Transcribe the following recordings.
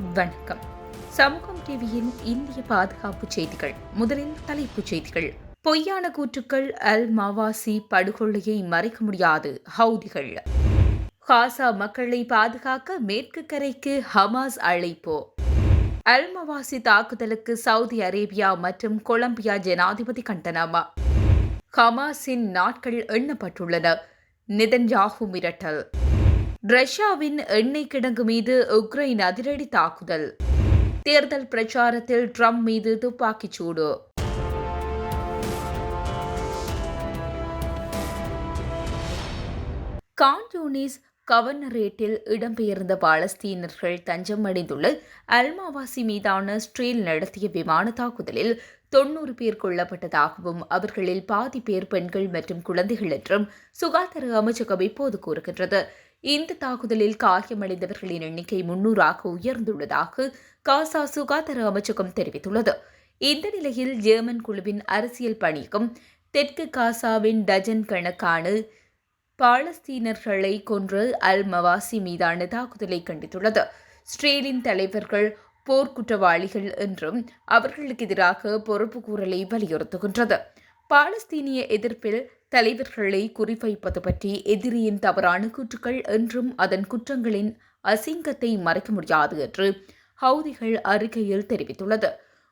வணக்கம். சமூகம் டிவியின் இந்திய பாதுகாப்பு செய்திகள் முதலில் தலைப்புச் செய்திகள். பொய்யான கூற்றுக்கள் அல் மவாசி படுகொலையை மறைக்க முடியாது ஹவுதிகள். காசா மக்களை பாதுகாக்க மேற்கு கரைக்கு ஹமாஸ் அழைப்பு. அல்மவாசி தாக்குதலுக்கு சவுதி அரேபியா மற்றும் கொலம்பியா ஜனாதிபதி கண்டனம்? ஹமாஸின் நாட்கள் எண்ணப்பட்டுள்ளன. நிதன்யாகு மிரட்டல். ரஷ்யாவின் எண்ணெய் கிடங்கு மீது உக்ரைன் அதிரடி தாக்குதல். தேர்தல் பிரச்சாரத்தில் ட்ரம்ப் மீது துப்பாக்கிச் சூடு. கான்யூனிஸ் கவர்னரேட்டில் இடம்பெயர்ந்த பாலஸ்தீனர்கள் தஞ்சம் அடைந்துள்ள அல்மாவாசி மீதான ஸ்ட்ரீல் நடத்திய விமான தாக்குதலில் தொன்னூறு பேர் கொல்லப்பட்டதாகவும் அவர்களில் பாதி பேர் பெண்கள் மற்றும் குழந்தைகள் என்றும் சுகாதார அமைச்சகம் இப்போது கூறுகின்றது. இந்த தாக்குதலில் காயமடைந்தவர்களின் எண்ணிக்கை முன்னூறாக உயர்ந்துள்ளதாக காசா சுகாதார அமைச்சகம் தெரிவித்துள்ளது. இந்த நிலையில் ஜெர்மன் குழுவின் அரசியல் பணிக்கும் தெற்கு காசாவின் டஜன் கணக்கான பாலஸ்தீனர்களை கொன்று அல் மவாசி மீதான தாக்குதலை கண்டித்துள்ளது. ஸ்ட்ரேலின் தலைவர்கள் போர்க்குற்றவாளிகள் என்றும் அவர்களுக்கு எதிராக பொறுப்பு கூறலை வலியுறுத்துகின்றது. பாலஸ்தீனிய எதிர்ப்பில் தலைவர்களை குறிவைப்பது பற்றி எதிரியின் தவறான கூற்றுக்கள் என்றும் அதன் குற்றங்களின் அசிங்கத்தை மறைக்க முடியாது என்று ஹவுதிகள் அறிக்கையில் தெரிவித்துள்ளது.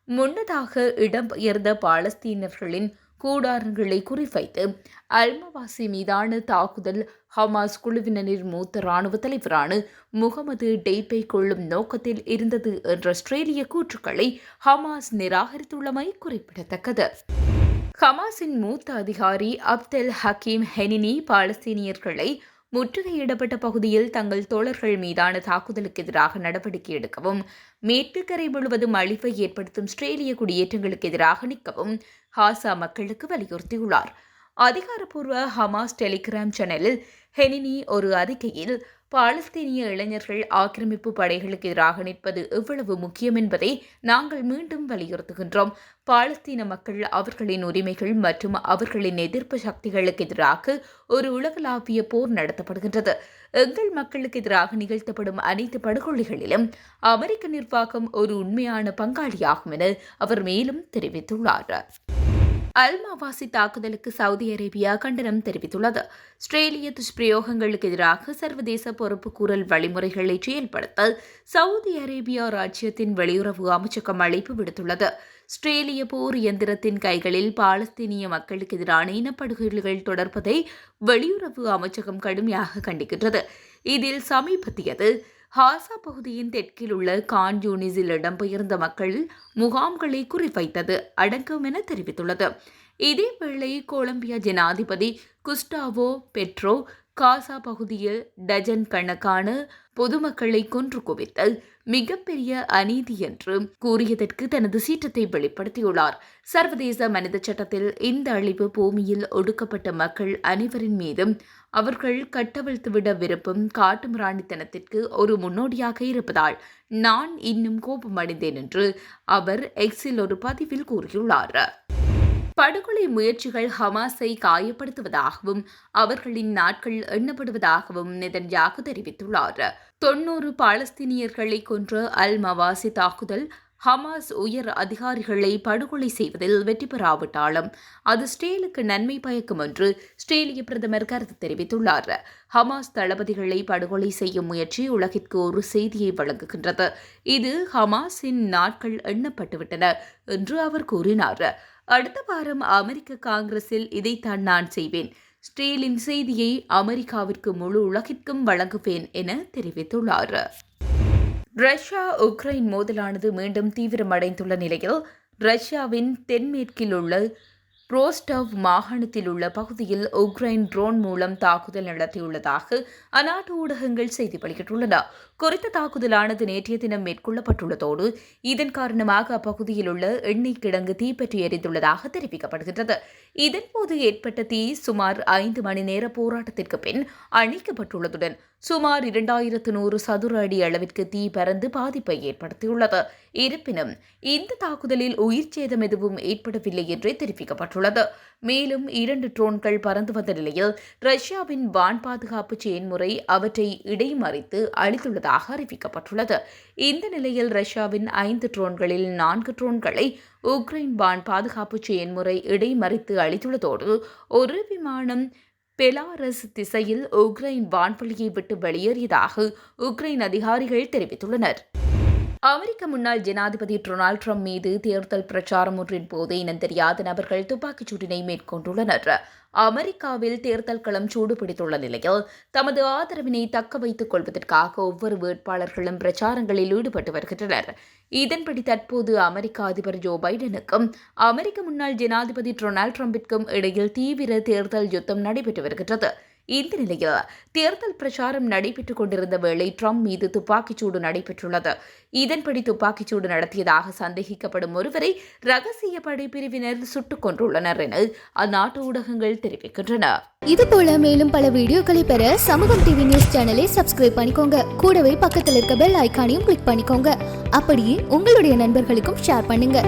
முன்னதாக இடம்பெயர்ந்த பாலஸ்தீனர்களின் கூடாரங்களை குறிவைத்து அல்மவாசி மீதான தாக்குதல் ஹமாஸ் குழுவினரின் மூத்த ராணுவ தலைவரான முகமது டெய்பை கொள்ளும் நோக்கத்தில் இருந்தது என்ற ஆஸ்திரேலிய கூற்றுக்களை ஹமாஸ் நிராகரித்துள்ளமை குறிப்பிடத்தக்கது. ஹமாஸின் மூத்த அதிகாரி அப்தெல் ஹக்கீம் ஹெனினி பாலஸ்தீனியர்களை முற்றுகையிடப்பட்ட பகுதியில் தங்கள் தோழர்கள் மீதான தாக்குதலுக்கு எதிராக நடவடிக்கை எடுக்கவும் மேற்கு கரை முழுவதும் அழிவை ஏற்படுத்தும் ஸ்ரேலிய குடியேற்றங்களுக்கு எதிராக நிற்கவும் ஹாசா மக்களுக்கு வலியுறுத்தியுள்ளார். அதிகாரப்பூர்வ ஹமாஸ் டெலிகிராம் சேனலில் ஹெனினி ஒரு அறிக்கையில் பாலஸ்தீனிய இளைஞர்கள் ஆக்கிரமிப்பு படைகளுக்கு எதிராக நிற்பது எவ்வளவு முக்கியம் என்பதை நாங்கள் மீண்டும் வலியுறுத்துகின்றோம். பாலஸ்தீன மக்கள் அவர்களின் உரிமைகள் மற்றும் அவர்களின் எதிர்ப்பு சக்திகளுக்கு எதிராக ஒரு உலகளாவிய போர் நடத்தப்படுகின்றது. எங்கள் மக்களுக்கு எதிராக நிகழ்த்தப்படும் அனைத்து படுகொலைகளிலும் அமெரிக்க நிர்வாகம் ஒரு உண்மையான பங்காளியாகும் என அவர் மேலும் தெரிவித்துள்ளார். அல்மாவாசி தாக்குதலுக்கு சவுதி அரேபியா கண்டனம் தெரிவித்துள்ளது. ஆஸ்திரேலிய துஷ்பிரயோகங்களுக்கு எதிராக சர்வதேச பொறுப்பு கூறல் வழிமுறைகளை செயல்படுத்த சவுதி அரேபியா ராஜ்யத்தின் வெளியுறவு அமைச்சகம் அழைப்பு விடுத்துள்ளது. ஆஸ்திரேலிய போர் இயந்திரத்தின் கைகளில் பாலஸ்தீனிய மக்களுக்கு எதிரான இனப்படுகொலைகள் தொடர்பதை வெளியுறவு அமைச்சகம் கடுமையாக கண்டிக்கின்றது. இதில் சமீபத்தியது ஹாசா பகுதியின் தெற்கில் உள்ள கான் யூனிஸில் இடம்பெயர்ந்த மக்கள் முகாம்களை குறிவைத்தது அடங்கும் என தெரிவித்துள்ளது. இதேவேளை கொலம்பியா ஜனாதிபதி குஸ்டாவோ பெட்ரோ காசா பகுதியில் டஜன் கணக்கான பொதுமக்களை கொன்று குவித்தல் மிகப்பெரிய அநீதி என்று கூறியதற்கு தனது சீற்றத்தை வெளிப்படுத்தியுள்ளார். சர்வதேச மனித சட்டத்தில் இந்த அழிவு பூமியில் ஒடுக்கப்பட்ட மக்கள் அனைவரின் மீதும் அவர்கள் கட்டவிழ்த்துவிட விருப்பம் காட்டுமிராணித்தனத்திற்கு ஒரு முன்னோடியாக இருப்பதால் நான் இன்னும் கோபமடைந்தேன் என்று அவர் எக்ஸில் ஒரு பதிவில் கூறியுள்ளார். படுகொலை முயற்சிகள் ஹமாஸை காயப்படுத்துவதாகவும் அவர்களின் நாட்கள் எண்ணப்படுவதாகவும் நெதன்யாகு தெரிவித்துள்ளார். தொன்னூறு பாலஸ்தீனியர்களை கொன்ற அல் மவாசி தாக்குதல் ஹமாஸ் உயர் அதிகாரிகளை படுகொலை செய்வதில் வெற்றி பெறாவிட்டாலும் அது ஸ்டேலுக்கு நன்மை பயக்கும் என்று ஸ்டேலிய பிரதமர் கருத்து தெரிவித்துள்ளார். ஹமாஸ் தளபதிகளை படுகொலை செய்யும் முயற்சி உலகிற்கு ஒரு செய்தியை வழங்குகின்றது. இது ஹமாஸின் நாட்கள் எண்ணப்பட்டுவிட்டன என்று அவர் கூறினார். அடுத்த வாரம் அமெரிக்க காங்கிரஸில் இதைத்தான் நான் செய்வேன். ஸ்டீலின் செய்தியை அமெரிக்காவிற்கு முழு உலகிற்கும் வழங்குவேன் என தெரிவித்துள்ளார். ரஷ்யா உக்ரைன் மோதலானது மீண்டும் தீவிரமடைந்துள்ள நிலையில் ரஷ்யாவின் தென்மேற்கில் உள்ள ரோஸ்டவ் மாகாணத்தில் உள்ள பகுதியில் உக்ரைன் ட்ரோன் மூலம் தாக்குதல் நடத்தியுள்ளதாக அந்நாட்டு ஊடகங்கள் செய்தி வெளியிட்டுள்ளன. குறித்த தாக்குதலானது நேற்றைய தினம் மேற்கொள்ளப்பட்டுள்ளதோடு இதன் காரணமாக அப்பகுதியில் உள்ள எண்ணெய் கிடங்கு தீப்பற்றி எரிந்துள்ளதாக தெரிவிக்கப்படுகின்றது. இதன்போது ஏற்பட்ட தீ சுமார் ஐந்து மணி நேர போராட்டத்திற்கு பின் அணைக்கப்பட்டுள்ளதுடன் சுமார் இரண்டாயிரத்து நூறு சதுர அடி அளவிற்கு தீ பறந்து பாதிப்பை ஏற்படுத்தியுள்ளது. இருப்பினும் இந்த தாக்குதலில் உயிர் சேதம் எதுவும் ஏற்படவில்லை என்றே தெரிவிக்கப்பட்டுள்ளது. மேலும் இரண்டு ட்ரோன்கள் பறந்து வந்த நிலையில் ரஷ்யாவின் வான் பாதுகாப்பு செயன்முறை அவற்றை இடைமறித்து அளித்துள்ளதாக உள்ளதாக அறிவிக்கப்பட்டுள்ளது. இந்த நிலையில் ரஷ்யாவின் ஐந்து ட்ரோன்களில் நான்கு ட்ரோன்களை உக்ரைன் வான் பாதுகாப்பு செயன்முறை இடைமறித்து அளித்துள்ளதோடு ஒரு விமானம் பெலாரஸ் திசையில் உக்ரைன் வான்வெளியை விட்டு வெளியேறியதாக உக்ரைன் அதிகாரிகள் தெரிவித்துள்ளனர். அமெரிக்க முன்னாள் ஜனாதிபதி டொனால்ட் ட்ரம்ப் மீது தேர்தல் பிரச்சாரம் ஒன்றின் போது இனம் தெரியாத நபர்கள் துப்பாக்கிச் சூட்டினை மேற்கொண்டுள்ளனர். அமெரிக்காவில் தேர்தல் களம் சூடுபிடித்துள்ள நிலையில் தமது ஆதரவினை தக்க வைத்துக் கொள்வதற்காக ஒவ்வொரு வேட்பாளர்களும் பிரச்சாரங்களில் ஈடுபட்டு வருகின்றனர். இதன்படி தற்போது அமெரிக்க அதிபர் ஜோ பைடனுக்கும் அமெரிக்க முன்னாள் ஜனாதிபதி டொனால்ட் ட்ரம்பிற்கும் இடையில் தீவிர தேர்தல் யுத்தம் நடைபெற்று வருகின்றது. இந்த நிலையில் தேர்தல் பிரச்சாரம் நடைபெற்றுக் கொண்டிருந்த வேளை ட்ரம்ப் மீது துப்பாக்கிச்சூடு நடைபெற்றுள்ளது. இதன்படி துப்பாக்கிச்சூடு நடத்தியதாக சந்தேகிக்கப்படும் ஒருவரை ரகசிய படைப்பிரிவினர் சுட்டுக் கொண்டுள்ளனர் என அந்நாட்டு ஊடகங்கள் தெரிவிக்கின்றன. இது போல மேலும் பல வீடியோக்களை பெற சமூகம் டிவி நியூஸ் சேனலை சப்ஸ்கிரைப் பண்ணிக்கோங்க. கூடவே பக்கத்தில் இருக்க பெல் ஐக்கானையும் கிளிக் பண்ணிக்கோங்க. அப்படியே உங்களுடைய நண்பர்களுக்கும் ஷேர் பண்ணுங்க.